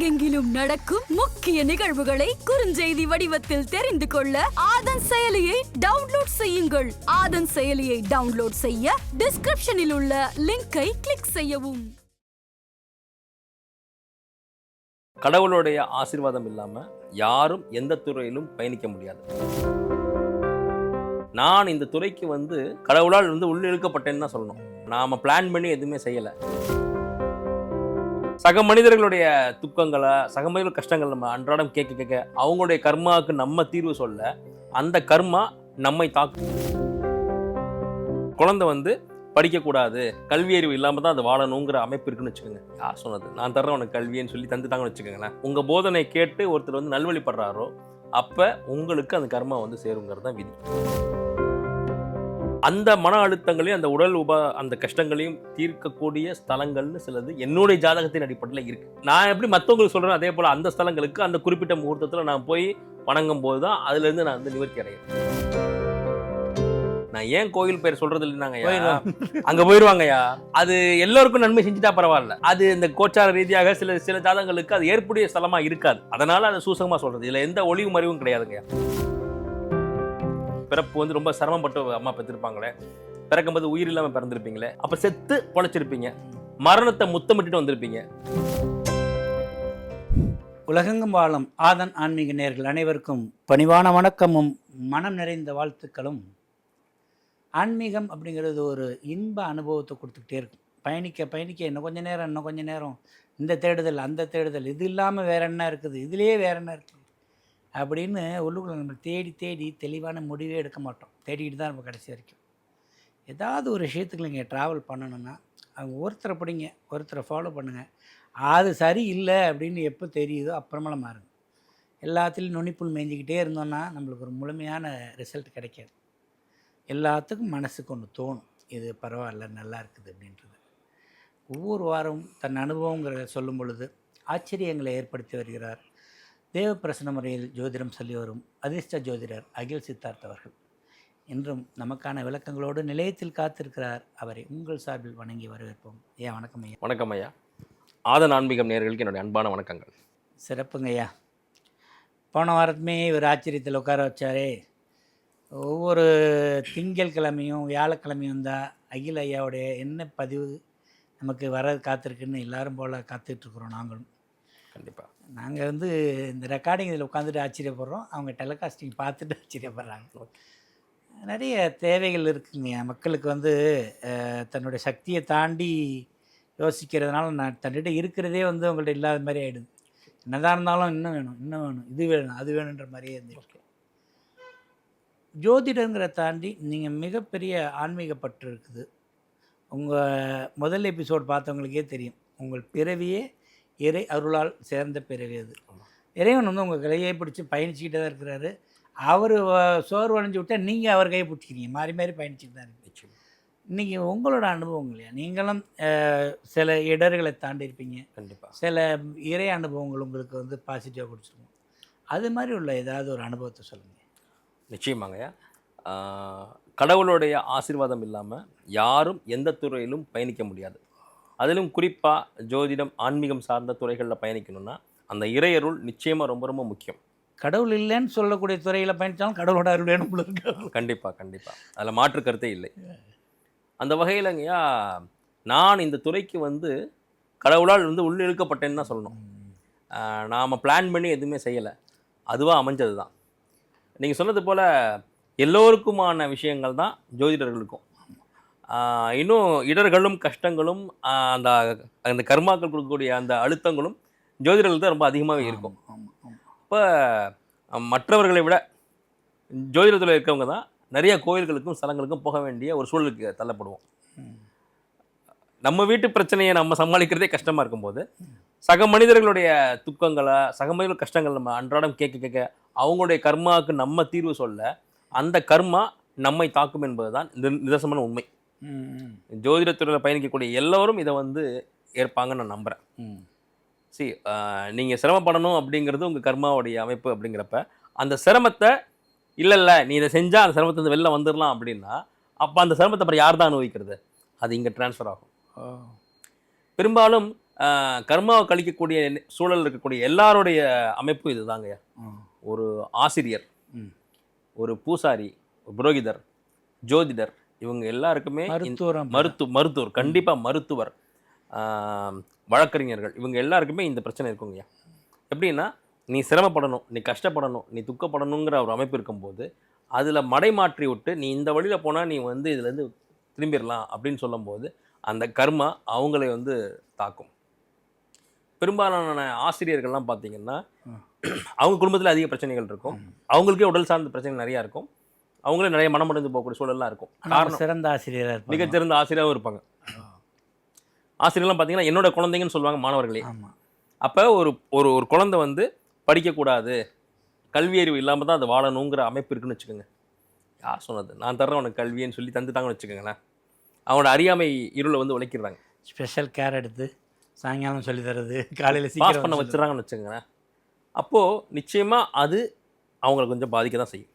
உலகெங்கிலும் நடக்கும் முக்கிய நிகழ்வுகளை குறுஞ்செய்தி வடிவத்தில் தெரிந்து கொள்ள ஆதன் செயலியை டவுன்லோட் செய்யுங்கள். ஆதன் செயலியை டவுன்லோட் செய்ய டிஸ்கிரிப்ஷனில் உள்ள லிங்கை கிளிக் செய்யவும். கடவுளுடைய ஆசீர்வாதம் இல்லாம யாரும் எந்த துறையிலும் பயணிக்க முடியாது. நான் இந்த துறைக்கு வந்து கடவுளால் வந்து உள்ளிழுக்கப்பட்டேன்னு தான் சொல்லணும். நாம பிளான் பண்ணி எதுவுமே செய்யலை. சக மனிதர்களுடைய துக்கங்களை சக மனிதர்கள் கஷ்டங்கள் நம்ம அன்றாடம் கேட்க கேட்க அவங்களுடைய கர்மாவுக்கு நம்ம தீர்வு சொல்ல அந்த கர்மா நம்மை தாக்கும் குழந்தை வந்து படிக்கக்கூடாது கல்வி அறிவு இல்லாமல் தான் அது வாழணுங்கிற அமைப்பு இருக்குன்னு வச்சுக்கோங்க. யார் சொன்னது? நான் தர்றேன் உனக்கு கல்வின்னு சொல்லி தந்துட்டாங்கன்னு வச்சுக்கோங்களேன். உங்கள் போதனை கேட்டு ஒருத்தர் வந்து நல்வழிப்படுறாரோ அப்போ உங்களுக்கு அந்த கர்மா வந்து சேருங்கிறது தான் விதி. அந்த மன அழுத்தங்களையும் அந்த உடல் உப அந்த கஷ்டங்களையும் தீர்க்கக்கூடிய ஸ்தலங்கள்னு சிலது என்னுடைய ஜாதகத்தின் அடிப்படையில் இருக்கு. நான் எப்படி மற்றவங்களுக்கு சொல்றேன் அதே போல அந்த ஸ்தலங்களுக்கு அந்த குறிப்பிட்ட முகூர்த்தத்தில் நான் போய் வணங்கும் போது தான் அதுலேருந்து நான் வந்து நிவர்த்தி அடைகிறேன் நான் ஏன் கோயில் பேர் சொல்றது இல்லைனாங்கய்யா. அங்க போயிருவாங்கய்யா அது எல்லோருக்கும் நன்மை செஞ்சுட்டா பரவாயில்ல. அது இந்த கோச்சார ரீதியாக சில சில ஜாதகங்களுக்கு அது ஏற்புடைய ஸ்தலமா இருக்காது. அதனால அதை சூசகமா சொல்றது. இதுல எந்த ஒளிவு மறைவும் கிடையாதுங்கய்யா பிறப்பு வந்து ரொம்ப சிரமப்பட்டு அம்மா பெற்றிருப்பாங்களே பிறக்கும்போது உயிர் இல்லாமல் பிறந்திருப்பீங்களே அப்போ செத்து பொழைச்சிருப்பீங்க மரணத்தை முத்தமிட்டுட்டு வந்திருப்பீங்க. உலகெங்கும் வாழும் ஆதன் ஆன்மீக நேர்கள் அனைவருக்கும் பணிவான வணக்கமும் மனம் நிறைந்த வாழ்த்துக்களும். ஆன்மீகம் அப்படிங்கிறது ஒரு இன்ப அனுபவத்தை கொடுத்துக்கிட்டே இருக்கும். பயணிக்க பயணிக்க இன்னும் கொஞ்ச நேரம் இன்னும் கொஞ்ச நேரம். இந்த தேடுதல் அந்த தேடுதல் இது இல்லாமல் வேற என்ன இருக்குது? இதுலேயே வேற என்ன இருக்குது? அப்படின்னு உள்ளுக்குள்ள நம்ம தேடி தேடி தெளிவான முடிவே எடுக்க மாட்டோம். தேடிக்கிட்டு தான் நம்ம கடைசி வரைக்கும். ஏதாவது ஒரு விஷயத்துக்கு நீங்கள் ட்ராவல் பண்ணணுன்னா அவங்க ஒருத்தரை பிடிங்க ஒருத்தரை ஃபாலோ பண்ணுங்கள் அது சரி இல்லை அப்படின்னு எப்போ தெரியுதோ அப்புறமெல்லாம் மாறுங்க. எல்லாத்துலேயும் நுனிப்புள் மேய்ஞ்சிக்கிட்டே இருந்தோன்னா நம்மளுக்கு ஒரு முழுமையான ரிசல்ட் கிடைக்காது. எல்லாத்துக்கும் மனசுக்கு ஒன்று தோணும். இது பரவாயில்ல நல்லா இருக்குது அப்படின்றது. ஒவ்வொரு வாரமும் தன் அனுபவங்கிறத சொல்லும் பொழுது ஆச்சரியங்களை ஏற்படுத்தி வருகிறார். தேவ பிரசன முறையில் ஜோதிடம் சொல்லி வரும் அதிர்ஷ்ட ஜோதிடர் அகில் சித்தார்த் அவர்கள். இன்றும் நமக்கான விளக்கங்களோடு நிலையத்தில் காத்திருக்கிறார். அவரை உங்கள் சார்பில் வணங்கி வரவேற்போம். ஏன் வணக்கம் ஐயா. வணக்கம் ஐயா. ஆதன் ஆன்மீகம் நேயர்களுக்கு என்னுடைய அன்பான வணக்கங்கள். சிறப்புங்க ஐயா. போன வாரத்துமே இவர் ஆச்சரியத்தில் உட்கார வச்சாரே. ஒவ்வொரு திங்கள் கிழமையும் வியாழக்கிழமையும் தான் அகில ஐயாவுடைய என்ன பதிவு நமக்கு வர காத்திருக்குன்னு எல்லாரும் போல் காத்துட்ருக்குறோம் நாங்களும். கண்டிப்பா. நாங்கள் வந்து இந்த ரெக்கார்டிங் இதில் உட்காந்துட்டு ஆச்சரியப்படுறோம். அவங்க டெலிகாஸ்டிங் பார்த்துட்டு ஆச்சரியப்படுறாங்க. நிறைய தேவைகள் இருக்குங்க. மக்களுக்கு வந்து தன்னுடைய சக்தியை தாண்டி யோசிக்கிறதுனால நான் தன்னிட்ட இருக்கிறதே வந்து உங்கள்கிட்ட இல்லாத மாதிரி ஆகிடுது என்னதான் இருந்தாலும் இன்னும் வேணும் இன்னும் வேணும் இது வேணும் அது வேணுன்ற மாதிரியே இருந்துருக்கு ஜோதிடங்கிற தாண்டி நீங்கள் மிகப்பெரிய ஆன்மீக பற்று இருக்குது. உங்கள் முதல் எபிசோட் பார்த்தவங்களுக்கே தெரியும். உங்கள் பிறவியே இறை அருளால் சேர்ந்த அது. ஆமா. இறைவன் வந்து உங்கள் கையை பிடிச்சி பயணிச்சுக்கிட்டே தான் இருக்கிறாரு. அவர் சோர்வு அடைஞ்சு விட்டால் நீங்கள் அவர் கையை பிடிச்சிக்கிறீங்க. மாறி மாறி பயணிச்சுட்டு தான் இருக்கு இன்றைக்கி உங்களோட அனுபவம் இல்லையா? நீங்களும் சில இடர்களை தாண்டி இருப்பீங்க. கண்டிப்பா. சில இறை அனுபவங்கள் உங்களுக்கு வந்து பாசிட்டிவாக கொடுத்துருக்கும். அது மாதிரி உள்ள ஏதாவது ஒரு அனுபவத்தை சொல்லுங்கள் நிச்சயமாங்கய்யா கடவுளுடைய ஆசீர்வாதம் இல்லாமல் யாரும் எந்த துறையிலும் பயணிக்க முடியாது. அதிலும் குறிப்பாக ஜோதிடம் ஆன்மீகம் சார்ந்த துறைகளில் பயணிக்கணும்னா அந்த இறையருள் நிச்சயமாக ரொம்ப ரொம்ப முக்கியம். கடவுள் இல்லைன்னு சொல்லக்கூடிய துறையில் பயணித்தாலும் கடவுளோட அருள் வேணும் கண்டிப்பாக கண்டிப்பாக அதில் மாற்று கருத்தே இல்லை. அந்த வகையிலங்கய்யா நான் இந்த துறைக்கு வந்து கடவுளால் வந்து உள்ள இழுக்கப்பட்டேன்னு தான் சொல்லணும். நாம் பிளான் பண்ணி எதுவுமே செய்யலை. அதுவாக அமைஞ்சது தான் நீங்கள் சொன்னது போல் எல்லோருக்குமான விஷயங்கள் தான் ஜோதிடர்களுக்கும். இன்னும் இடர்களும் கஷ்டங்களும் அந்த அந்த கர்மாக்கள் கொடுக்கக்கூடிய அந்த அழுத்தங்களும் ஜோதிடர்களுக்கு தான் ரொம்ப அதிகமாகவே இருக்கும். இப்போ மற்றவர்களை விட ஜோதிடத்தில் இருக்கவங்க தான் நிறைய கோயில்களுக்கும் ஸ்தலங்களுக்கும் போக வேண்டிய ஒரு சூழலுக்கு தள்ளப்படுவோம். நம்ம வீட்டு பிரச்சனையை நம்ம சமாளிக்கிறதே கஷ்டமாக இருக்கும்போது சக மனிதர்களுடைய துக்கங்களை சக மனிதர்கள் கஷ்டங்கள் நம்ம அன்றாடம் கேட்க கேட்க அவங்களுடைய கர்மாவுக்கு நம்ம தீர்வு சொல்ல அந்த கர்மா நம்மை தாக்கும் என்பதுதான் இந்த நிதர்சனமான உண்மை. ஜோதிடத்துறையில் பயணிக்கக்கூடிய எல்லோரும் இதை வந்து ஏற்பாங்கன்னு நான் நம்புகிறேன் ம். சி நீங்கள் சிரமப்படணும் அப்படிங்கிறது உங்கள் கர்மாவுடைய அமைப்பு அப்படிங்கிறப்ப அந்த சிரமத்தை இல்லை இல்லை நீ இதை செஞ்சால் அந்த சிரமத்தை வந்து வெளில வந்துடலாம் அப்படின்னா அப்போ அந்த சிரமத்தை அப்புறம் யார் தான் அனுபவிக்கிறது? அது இங்கே ட்ரான்ஸ்ஃபர் ஆகும். பெரும்பாலும் கர்மாவை கழிக்கக்கூடிய சூழல் இருக்கக்கூடிய எல்லாருடைய அமைப்பும் இதுதாங்கய்யா ஒரு ஆசிரியர். ஒரு பூசாரி ஒரு புரோகிதர் ஜோதிடர் இவங்க எல்லாருக்குமே மருத்துவரம் மருத்து மருத்துவர் கண்டிப்பா மருத்துவர். வழக்கறிஞர்கள். இவங்க எல்லாருக்குமே இந்த பிரச்சனை இருக்குங்கய்யா எப்படின்னா நீ சிரமப்படணும் நீ கஷ்டப்படணும் நீ துக்கப்படணுங்கிற ஒரு அமைப்பு இருக்கும்போது அதில் மடைமாற்றி விட்டு நீ இந்த வழியில் போனால் நீ வந்து இதுலேருந்து திரும்பிடலாம் அப்படின்னு சொல்லும்போது அந்த கர்மா அவங்களை வந்து தாக்கும். பெரும்பாலான ஆசிரியர்கள்லாம் பார்த்தீங்கன்னா அவங்க குடும்பத்தில் அதிக பிரச்சனைகள் இருக்கும். அவங்களுக்கே உடல் சார்ந்த பிரச்சனைகள் நிறையா இருக்கும். அவங்களே நிறைய மனமடைந்து போகக்கூடிய சூழல்லாம் இருக்கும். காரணம் சிறந்த ஆசிரியராக மிகச்சிறந்த ஆசிரியராகவும் இருப்பாங்க. ஆசிரியர்லாம் பார்த்தீங்கன்னா என்னோட குழந்தைங்கன்னு சொல்லுவாங்க மாணவர்களே. அப்போ ஒரு ஒரு ஒரு குழந்தை வந்து படிக்கக்கூடாது கல்வி அறிவு இல்லாமல் தான் அது வாழணுங்கிற அமைப்பு இருக்குன்னு வச்சுக்கோங்க. யார் சொன்னது? நான் தர்றேன் உனக்கு கல்வின்னு சொல்லி தந்துட்டாங்கன்னு வச்சுக்கோங்களேன். அவனோட அறியாமை இருளை வந்து உழைக்கிறாங்க. ஸ்பெஷல் கேர் எடுத்து சாயங்காலம் சொல்லி தர்றது காலையில் சீக்கிரம் பண்ண வச்சுறாங்கன்னு வச்சுக்கோங்களேன். அப்போது நிச்சயமாக அது அவங்களை கொஞ்சம் பாதிக்க தான் செய்யும்.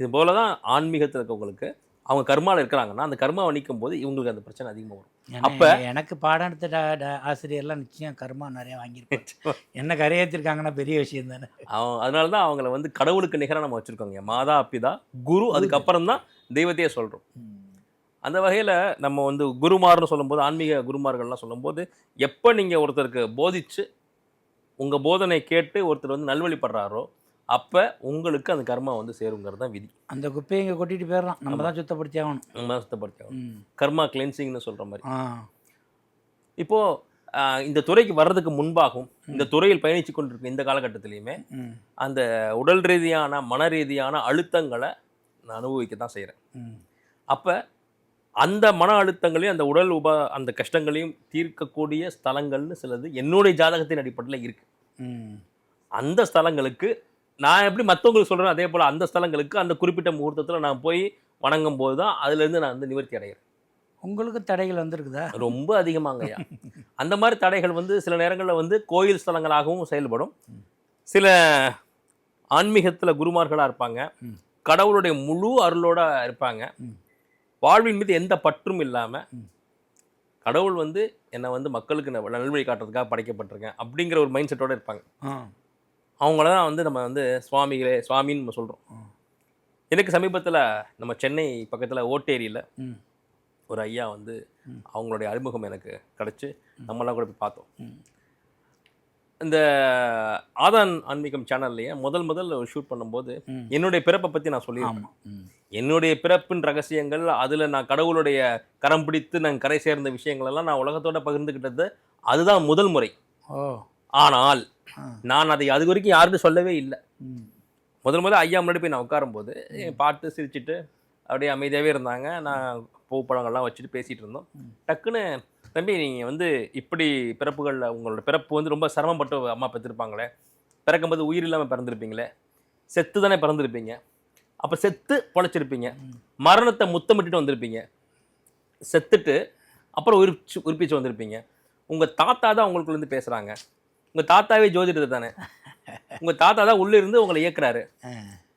இது போல தான் ஆன்மீகத்தில் இருக்கவங்களுக்கு அவங்க கர்மாவில் இருக்கிறாங்கன்னா அந்த கர்மாவை நிற்கும் போது இவங்களுக்கு அந்த பிரச்சனை அதிகமாக வரும். அப்ப- எனக்கு பாடம் எடுத்த ஆசிரியர்லாம் நிச்சயம் கர்மா நிறைய வாங்கியிருப்பாங்க. என்ன கரையேற்றிருக்காங்கன்னா பெரிய விஷயம் தானே. அவன் அதனால தான் அவங்கள வந்து கடவுளுக்கு நிகராக நம்ம வச்சுருக்கோங்க. மாதா பிதா குரு அதுக்கப்புறம் தான் தெய்வத்தையே சொல்கிறோம் அந்த வகையில் நம்ம வந்து குருமார்னு சொல்லும்போது ஆன்மீக குருமார்கள்லாம் சொல்லும்போது எப்போ நீங்கள் ஒருத்தருக்கு போதிச்சு உங்கள் போதனை கேட்டு ஒருத்தர் வந்து நல்வழிப்படுறாரோ அப்போ உங்களுக்கு அந்த கர்மா வந்து சேருங்கிறது தான் விதி. அந்த குப்பையை இங்கே கொட்டிட்டு போயிடலாம் நம்ம தான் சுத்தப்படுத்தி ஆகணும் நம்ம சுத்தப்படுத்தி ஆகணும். கர்மா கிளென்சிங்னு சொல்கிற மாதிரி. இப்போது இந்த துறைக்கு வர்றதுக்கு முன்பாகவும் இந்த துறையில் பயணித்து கொண்டிருக்க இந்த காலகட்டத்திலையுமே அந்த உடல் ரீதியான மன ரீதியான அழுத்தங்களை நான் அனுபவிக்க தான் செய்கிறேன் அப்போ அந்த மன அழுத்தங்களையும் அந்த உடல் உப அந்த கஷ்டங்களையும் தீர்க்கக்கூடிய ஸ்தலங்கள்னு சிலது என்னுடைய ஜாதகத்தின் அடிப்படையில் இருக்குது அந்த ஸ்தலங்களுக்கு நான் எப்படி மற்றவங்களுக்கு சொல்கிறேன் அதே போல் அந்த ஸ்தலங்களுக்கு அந்த குறிப்பிட்ட முகூர்த்தத்தில் நான் போய் வணங்கும் போது தான் அதுலேருந்து நான் வந்து நிவர்த்தி அடைகிறேன். உங்களுக்கு தடைகள் வந்திருக்குதா? ரொம்ப அதிகமாங்கய்யா. அந்த மாதிரி தடைகள் வந்து சில நேரங்களில் வந்து கோயில் ஸ்தலங்களாகவும் செயல்படும். சில ஆன்மீகத்தில் குருமார்களாக இருப்பாங்க. கடவுளுடைய முழு அருளோட இருப்பாங்க. வாழ்வின் மீது எந்த பற்றும் இல்லாமல். கடவுள் வந்து என்னை வந்து மக்களுக்கு நல்வழி காட்டுறதுக்காக படைக்கப்பட்டிருக்கேன் அப்படிங்கிற ஒரு மைண்ட் செட்டோட இருப்பாங்க. அவங்கள தான் வந்து நம்ம வந்து சுவாமிகளே சுவாமின்னு நம்ம சொல்கிறோம். எனக்கு சமீபத்தில் நம்ம சென்னை பக்கத்தில் ஓட்டேரியில் ஒரு ஐயா வந்து. அவங்களுடைய அறிமுகம் எனக்கு கிடச்சி நம்மளாம் கூட போய் பார்த்தோம். இந்த ஆதான் ஆன்மீகம் சேனல்லையே முதல் முதல் ஷூட் பண்ணும்போது. என்னுடைய பிறப்பை பற்றி நான் சொல்லியிருக்கேன் என்னுடைய பிறப்பின் ரகசியங்கள் அதில் நான் கடவுளுடைய கரம் பிடித்து நான் கரை சேர்ந்த விஷயங்கள் எல்லாம் நான் உலகத்தோட பகிர்ந்துக்கிட்டது அதுதான் முதல் முறை ஆனால் நான் அதை அது வரைக்கும் யாருக்கும் சொல்லவே இல்லை. முதல் முதல்ல ஐயா முன்னாடி போய் நான் உட்காரும்போது பாட்டு சிரிச்சிட்டு அப்படியே அமைதியாகவே இருந்தாங்க. நான் பூப்பழங்கள்லாம் வச்சுட்டு பேசிகிட்டு இருந்தோம். டக்குன்னு தம்பி நீங்கள் வந்து இப்படி பிறப்புகளில் உங்களோட பிறப்பு வந்து ரொம்ப சிரமப்பட்டு அம்மா பெற்றிருப்பாங்களே? பிறக்கும்போது உயிர் இல்லாமல் பிறந்திருப்பீங்களே? செத்து தானே பிறந்திருப்பீங்க? அப்போ செத்து பொழைச்சிருப்பீங்க. மரணத்தை முத்தமிட்டுட்டு வந்திருப்பீங்க. செத்துட்டு அப்புறம் உயிர்ச்சி உயிர்ப்பிச்சு வந்திருப்பீங்க. உங்கள் தாத்தா தான் உங்களுக்குள்ளேருந்து பேசுகிறாங்க உங்கள் தாத்தாவே ஜோதிடர் தானே? உங்கள் தாத்தா தான் உள்ளே இருந்து உங்களை இயக்குறாரு.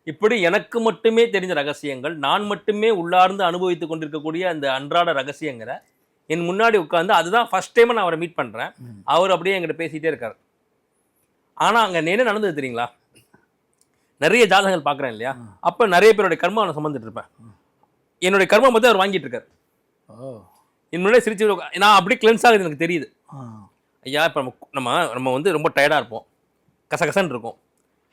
இப்படி எனக்கு மட்டுமே தெரிஞ்ச ரகசியங்கள் நான் மட்டுமே உள்ளார்ந்து அனுபவித்து கொண்டிருக்கக்கூடிய அந்த அன்றாட ரகசியங்களை என் முன்னாடி உட்காந்து அதுதான் ஃபர்ஸ்ட் டைம் நான் அவரை மீட் பண்ணுறேன். அவர் அப்படியே என்கிட்ட பேசிகிட்டே இருக்கார். ஆனால் அங்கே என்ன நடந்தது தெரியுங்களா? நிறைய ஜாதகங்கள் பார்க்குறேன் இல்லையா. அப்போ நிறைய பேருடைய கர்மா நான் சுமந்துட்டு இருப்பேன். என்னுடைய கர்மா மட்டும் அவர் வாங்கிட்டு இருக்காரு. ஓ. என் முன்னாடி சிரிச்சு நான் அப்படியே கிளென்ஸ் ஆகுது எனக்கு தெரியுது. ஐயா இப்போ நம்ம நம்ம நம்ம வந்து ரொம்ப டயர்டாக இருப்போம். கசகசன்னு இருக்கும்.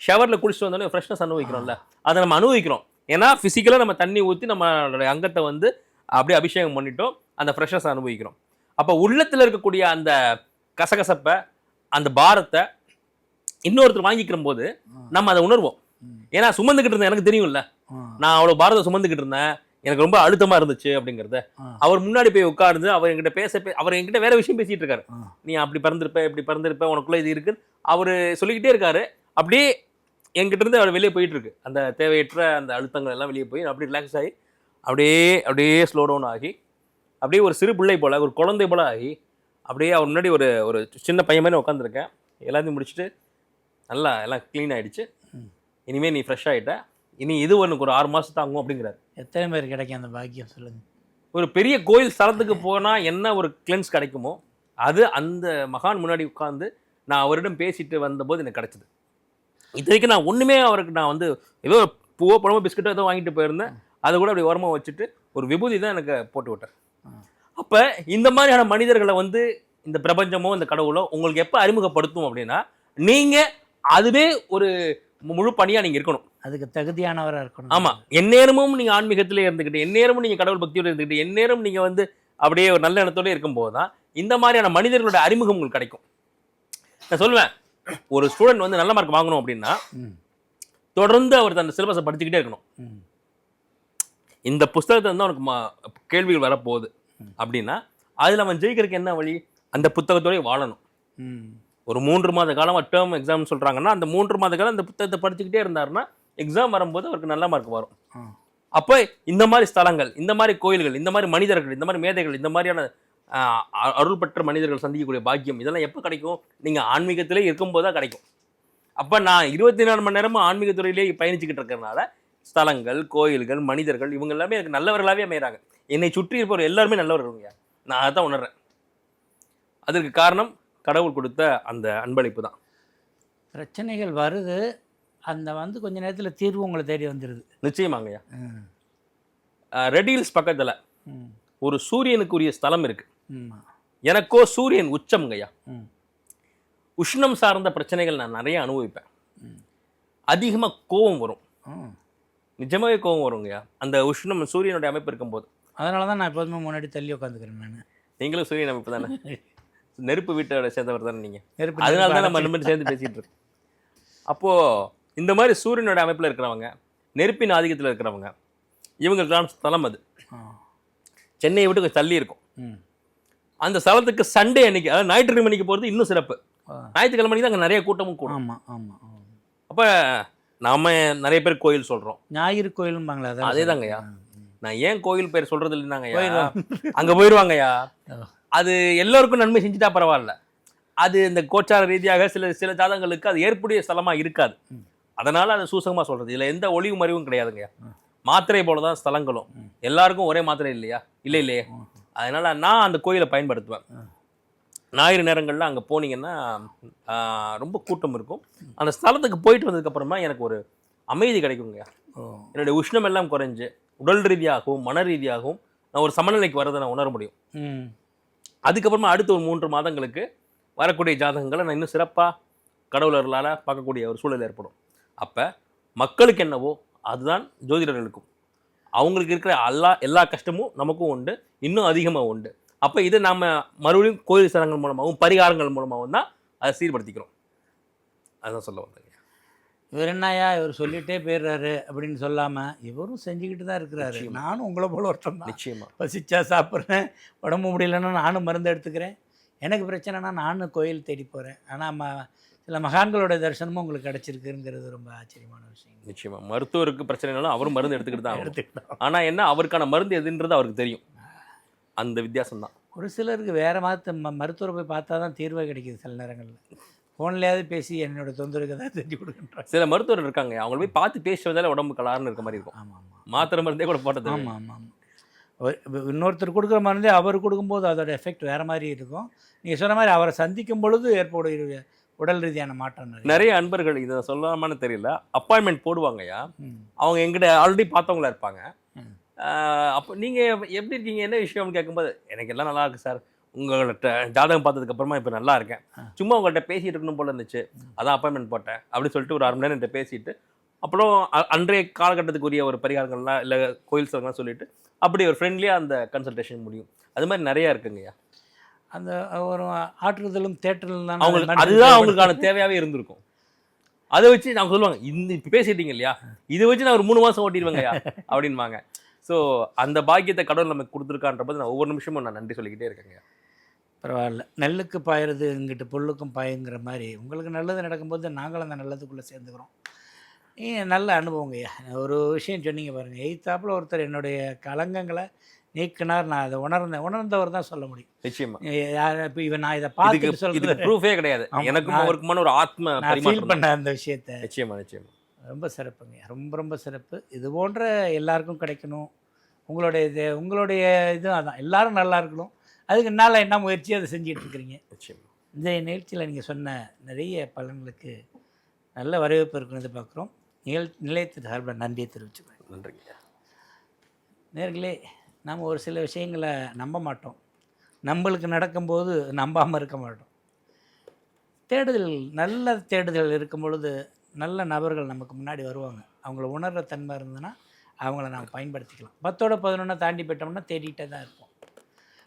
ஷவரில் குளிச்சுட்டு வந்தோடனே ஃப்ரெஷ்னஸ் அனுபவிக்கிறோம்ல. அதை நம்ம அனுபவிக்கிறோம். ஏன்னா ஃபிசிக்கலாக நம்ம தண்ணி ஊற்றி நம்மளுடைய அங்கத்தை வந்து அப்படியே அபிஷேகம் பண்ணிட்டோம். அந்த ஃப்ரெஷ்னஸ் அனுபவிக்கிறோம். அப்போ உள்ளத்தில் இருக்கக்கூடிய அந்த கசகசப்பை அந்த பாரத்தை இன்னொருத்தர் வாங்கிக்கிற போது நம்ம அதை உணர்வோம். ஏன்னா சுமந்துக்கிட்டு இருந்தேன். எனக்கு தெரியும்ல. நான் அவ்வளோ பாரத்தை சுமந்துக்கிட்டு இருந்தேன். எனக்கு ரொம்ப அழுத்தமாக இருந்துச்சு அப்படிங்கிறத. அவர் முன்னாடி போய் உட்கார்ந்து அவர் என்கிட்ட பேச அவர் என்கிட்ட வேற விஷயம் பேசிட்டு இருக்காரு. நீ அப்படி பிறந்திருப்ப இப்படி பிறந்திருப்ப உனக்குள்ள இது இருக்கு அவர் சொல்லிக்கிட்டே இருக்காரு அப்படியே என்கிட்ட இருந்து அவர் வெளியே போயிட்டு இருக்கு அந்த தேவையற்ற அந்த அழுத்தங்கள் எல்லாம் வெளியே போய் அப்படியே ரிலாக்ஸ் ஆகி அப்படியே அப்படியே ஸ்லோ டவுன் ஆகி அப்படியே ஒரு சிறு பிள்ளை போல ஒரு குழந்தை போல ஆகி அப்படியே அவர் முன்னாடி ஒரு ஒரு சின்ன பையன் மாதிரி உட்காந்துருக்கேன் எல்லாத்தையும் முடிச்சுட்டு நல்லா எல்லாம் க்ளீன் ஆயிடுச்சு ம். இனிமே நீ ஃப்ரெஷ் ஆயிட்ட இனி இது உனக்கு ஒரு ஆறு மாசம் தாங்கும் அப்படிங்கிறாரு. எத்தனை பேர் கிடைக்கும் அந்த பாக்கியம் சொல்லுங்க. ஒரு பெரிய கோயில் ஸ்தலத்துக்கு போனால் என்ன ஒரு கிளென்ஸ் கிடைக்குமோ அது அந்த மகான் முன்னாடி உட்கார்ந்து நான் அவரிடம் பேசிட்டு வந்தபோது எனக்கு கிடைச்சது. இத்தனைக்கு நான் ஒன்றுமே அவருக்கு நான் வந்து ஏதோ பூவோ பழமோ பிஸ்கட்டோ ஏதோ வாங்கிட்டு போயிருந்தேன். அதை கூட அப்படி ஓரமாக வச்சுட்டு ஒரு விபூதி தான் எனக்கு போட்டு விட்டார். அப்போ இந்த மாதிரியான மனிதர்களை வந்து இந்த பிரபஞ்சமோ இந்த கடவுளோ உங்களுக்கு எப்போ அறிமுகப்படுத்தும் அப்படின்னா நீங்கள் அதுவே ஒரு முழு பணியாக நீங்கள் இருக்கணும். அதுக்கு தகுதியானவராக இருக்கணும். ஆமா. எந்நேரமும் நீங்க ஆன்மீகத்திலே இருந்துக்கிட்டு எந்நேரமும் நீங்க கடவுள் பக்தியோட இருந்துக்கிட்டு எந்நேரம் நீங்க வந்து அப்படியே ஒரு நல்ல எண்ணத்தோட இருக்கும்போது தான் இந்த மாதிரியான மனிதர்களோட அறிமுகம் உங்களுக்கு கிடைக்கும். நான் சொல்லுவேன். ஒரு ஸ்டூடெண்ட் வந்து நல்ல மார்க் வாங்கணும் அப்படின்னா தொடர்ந்து அவர் அந்த சிலபஸை படிச்சுக்கிட்டே இருக்கணும். இந்த புஸ்தகத்தை வந்து அவனுக்கு மா- கேள்விகள் வரப்போகுது. அப்படின்னா அதில் அவன் ஜெயிக்கிறதுக்கு என்ன வழி? அந்த புத்தகத்தோடய வாழணும். ம். ஒரு மூன்று மாத காலமாக டேர்ம் எக்ஸாம் சொல்கிறாங்கன்னா அந்த மூன்று மாத காலம் அந்த புத்தகத்தை படிச்சுக்கிட்டே இருந்தாருன்னா எக்ஸாம் வரும்போது அவருக்கு நல்ல மார்க் வரும். அப்போ இந்த மாதிரி ஸ்தலங்கள் இந்த மாதிரி கோயில்கள் இந்த மாதிரி மனிதர்கள் இந்த மாதிரி மேதைகள் இந்த மாதிரியான அருள் பெற்ற மனிதர்கள் சந்திக்கக்கூடிய பாக்கியம் இதெல்லாம் எப்போ கிடைக்கும்? நீங்கள் ஆன்மீகத்திலே இருக்கும்போது தான் கிடைக்கும். அப்போ நான் இருபத்தி நாலு மணி நேரமும் ஆன்மீகத்துறையிலே பயணிச்சுக்கிட்டு இருக்கிறனால ஸ்தலங்கள் கோயில்கள் மனிதர்கள் இவங்க எல்லாமே எனக்கு நல்லவர்களாகவே அமைகிறாங்க என்னை சுற்றி இருப்பவர் எல்லாருமே நல்லவர்களுங்க நான் அதை தான் உணர்றேன். அதற்கு காரணம் கடவுள் கொடுத்த அந்த அன்பளிப்பு தான். பிரச்சனைகள் வருது அந்த வந்து கொஞ்ச நேரத்தில் தீர்வு உங்களை தேடி வந்துடுது நிச்சயமாங்கய்யா ரெடில்ஸ் பக்கத்தில் ஒரு சூரியனுக்குரிய ஸ்தலம் இருக்கு. ம் எனக்கோ சூரியன் உச்சம்ங்கய்யா ம். உஷ்ணம் சார்ந்த பிரச்சனைகள் நான் நிறைய அனுபவிப்பேன். ம். அதிகமாக கோபம் வரும். ம் நிஜமாவே கோபம் வருங்கய்யா அந்த உஷ்ணம் சூரியனுடைய அமைப்பு இருக்கும்போது. அதனால தான் நான் எப்போதுமே முன்னாடி தள்ளி உட்காந்துக்கிறேன் நான். நீங்களும் சூரியன் அமைப்பு தானே? நெருப்பு வீட்டோட சேர்ந்தவர் தானே நீங்கள் நெருப்பு அதனால தான் நம்ம பேரும் சேர்ந்து பேசிட்டு இருக்கோம். அப்போது இந்த மாதிரி சூரியனோட அமைப்பில் இருக்கிறவங்க நெருப்பின் ஆதிக்கத்தில் இருக்கிறவங்க இவங்களுக்கு தான் ஸ்தலம் அது. சென்னையை விட்டு கொஞ்சம் தள்ளி இருக்கும். அந்த ஸ்தலத்துக்கு சண்டே அன்னைக்கு அதாவது ஞாயிற்றுக்கிழமை அன்னைக்கு போகிறது இன்னும் சிறப்பு. ஞாயிற்றுக்கிழமை அன்னைக்கு தான் அங்கே நிறைய கூட்டமும் கூடும். ஆமாம் ஆமாம் அப்போ நாம நிறைய பேர் கோயில் சொல்கிறோம் ஞாயிறு கோயிலும்பாங்களே. ம், ம். நான் ஏன் கோயில் பேர் சொல்றது இல்லைனாங்கய்யா. அங்க போயிருவாங்கய்யா ஓ. அது எல்லோருக்கும் நன்மை செஞ்சுட்டா பரவாயில்ல அது இந்த கோச்சார ரீதியாக சில சில ஜாதகங்களுக்கு அது ஏற்புடைய ஸ்தலமா இருக்காது. அதனால அது சூசகமா சொல்றது இதுல எந்த ஒளிவு மறைவும் கிடையாதுங்கய்யா. மாத்திரை போலதான் ஸ்தலங்களும் ம். எல்லாருக்கும் ஒரே மாத்திரை இல்லையா இல்லை இல்லையே. அதனால நான் அந்த கோயிலை பயன்படுத்துவேன். ஞாயிறு நேரங்களில் அங்கே போனீங்கன்னா ரொம்ப கூட்டம் இருக்கும் அந்த ஸ்தலத்துக்கு போயிட்டு வந்ததுக்கு அப்புறமா எனக்கு ஒரு அமைதி கிடைக்குங்கய்யா என்னுடைய உஷ்ணம் எல்லாம் குறைஞ்சு உடல் ரீதியாகவும் மன ரீதியாகவும் நான் ஒரு சமநிலைக்கு வரதை நான் உணர முடியும் ம் அதுக்கப்புறமா அடுத்த ஒரு மூன்று மாதங்களுக்கு வரக்கூடிய ஜாதகங்களை நான் இன்னும் சிறப்பாக கடவுளர்களால் பார்க்கக்கூடிய ஒரு சூழல் ஏற்படும். அப்போ மக்களுக்கு என்னவோ அதுதான் ஜோதிடர்களுக்கும். அவங்களுக்கு இருக்கிற எல்லா எல்லா கஷ்டமும் நமக்கும் உண்டு இன்னும் அதிகமாக உண்டு. அப்போ இதை நாம் மறுபடியும் கோயில் சரங்கள் மூலமாகவும் பரிகாரங்கள் மூலமாகவும் தான் அதை சீர்படுத்திக்கிறோம். அதுதான் சொல்ல வந்தேன் இவர் என்னய்யா? இவர் சொல்லிட்டே போயிடுறாரு அப்படின்னு சொல்லாமல் இவரும் செஞ்சுக்கிட்டு தான் இருக்கிறாரு. நானும் உங்களை போல ஒருத்தன் தான். நிச்சயமா. பசிச்சா சாப்பிட்றேன். உடம்பு முடியலன்னா நானும் மருந்து எடுத்துக்கிறேன். எனக்கு பிரச்சனைனா நானும் கோயில் தேடி போகிறேன் ஆனால் ம சில மகான்களோட தரிசனமும் உங்களுக்கு கிடச்சிருக்குங்கிறது ரொம்ப ஆச்சரியமான விஷயம். நிச்சயமா. மருத்துவருக்கு பிரச்சனைனாலும் அவரும் மருந்து எடுத்துக்கிட்டு தான். எடுத்துக்கிட்டோம் ஆனா என்ன அவருக்கான மருந்து எதுன்றது அவருக்கு தெரியும். அந்த வித்தியாசம் தான் ஒரு சிலருக்கு வேறு மாற்ற மருத்துவரை போய் பார்த்தா தான் தீர்வே கிடைக்குது சில நேரங்களில். ஃபோன்லேயாவது பேசி என்னோட தொந்தரவுக்கு தான் செஞ்சு கொடுக்குறாங்க சில மருத்துவர் இருக்காங்க. அவங்க போய் பார்த்து பேசுவதால உடம்பு கலாருன்னு இருக்க மாதிரி இருக்கும். ஆமாம் ஆமாம் மாத்திரை மருந்தே கூட போட்டது ஆமாம் ஆமாம் ஆமாம் இன்னொருத்தர் கொடுக்குற மருந்தே அவர் கொடுக்கும்போது அதோட எஃபெக்ட் வேறு மாதிரி இருக்கும். நீங்கள் சொன்ன மாதிரி அவரை சந்திக்கும் பொழுது ஏற்படுகிற உடல் ரீதியான மாற்றம் நிறைய. அன்பர்கள் இதை சொல்லாமான்னு தெரியல. அப்பாயின்மெண்ட் போடுவாங்கய்யா. அவங்க எங்கிட்ட ஆல்ரெடி பார்த்தவங்களா இருப்பாங்க. அப்போ நீங்க எப்படி இருக்கீங்க? என்ன விஷயம்னு கேட்கும்போது எனக்கு எல்லாம் நல்லா இருக்கு சார். உங்கள்கிட்ட ஜாதகம் பார்த்ததுக்கு அப்புறமா இப்போ நல்லா இருக்கேன். சும்மா உங்கள்கிட்ட பேசிட்டு இருக்கணும் போல இருந்துச்சு. அதான் அப்பாயின்மெண்ட் போட்டேன். அப்படின்னு சொல்லிட்டு ஒரு அரை மணி நேரம் என்கிட்ட பேசிட்டு அப்புறம் அன்றைய காலகட்டத்துக்குரிய ஒரு பரிகாரங்கள்லாம் இல்லை கோயில் ஸ்தலங்கள்லாம் சொல்லிட்டு அப்படி ஒரு ஃப்ரெண்ட்லியாக அந்த கன்சல்டேஷன் முடியும். அது மாதிரி நிறையா இருக்குங்கய்யா அந்த ஒரு ஆற்றுதலும் தேட்டலும் தான் அவங்களுக்கு அதுதான். அவங்களுக்கான தேவையாவே இருந்திருக்கும். அதை வச்சு அவங்க சொல்லுவாங்க இந்த இப்போ பேசிட்டீங்க இல்லையா? இதை வச்சு நான் ஒரு மூணு மாசம் ஓட்டிடுவேங்கய்யா அப்படின்வாங்க ஸோ அந்த பாக்கியத்தை கடவுள் நமக்கு கொடுத்துருக்கான்ற போது நான் ஒவ்வொரு நிமிஷமும் நான் நன்றி சொல்லிக்கிட்டே இருக்கேங்க பரவாயில்ல. நெல்லுக்கு பாயுறது இங்கிட்டு புல்லுக்கும் பாயுங்கிற மாதிரி உங்களுக்கு நல்லது நடக்கும்போது நாங்களும் அந்த நல்லதுக்குள்ளே சேர்ந்துக்கிறோம். நல்ல அனுபவங்கய்யா ஒரு விஷயம் சொன்னீங்க பாருங்கள் எய்த்தாப்பில் ஒருத்தர் என்னுடைய கலங்கங்களை நீக்கினார். நான் அதை உணர்ந்தேன். உணர்ந்தவர் தான் சொல்ல முடியும். நிச்சயமா. இப்போ இவன் நான் இதை பார்த்துட்டு சொல்கிறது ப்ரூஃபே கிடையாது. எனக்கும் அவருக்குமான ஒரு ஆத்ம நான் ஃபீல். பண்ண அந்த விஷயத்தை. நிச்சயமா நிச்சயமா. ரொம்ப சிறப்புங்க. ரொம்ப ரொம்ப சிறப்பு. இது போன்ற எல்லாருக்கும் கிடைக்கணும். உங்களுடைய இது உங்களுடைய இது அதான். எல்லாரும் நல்லா இருக்கணும். அதுக்கு என்னால் என்ன முயற்சியோ அதை நிச்சயமா. இந்த நிகழ்ச்சியில் நீங்கள் சொன்ன நிறைய பலன்களுக்கு நல்ல வரவேற்பு இருக்குன்னு எதிர்பார்க்குறோம். நிகழ் நிலையத்தின் சார்பில் நன்றியை தெரிவிச்சுக்கிறேன். நன்றிங்க. நேர்களே நம்ம ஒரு சில விஷயங்களை நம்ப மாட்டோம். நம்மளுக்கு நடக்கும்போது நம்பாமல் இருக்க மாட்டோம். தேடுதல் நல்ல தேடுதல் இருக்கும் பொழுது நல்ல நபர்கள் நமக்கு முன்னாடி வருவாங்க. அவங்கள உணர்கிற தன்மை இருந்ததுன்னா அவங்கள நாம் பயன்படுத்திக்கலாம். பத்தோட பதினொன்றை தாண்டி போயிட்டோம்னா தேடிட்டே தான் இருப்போம்.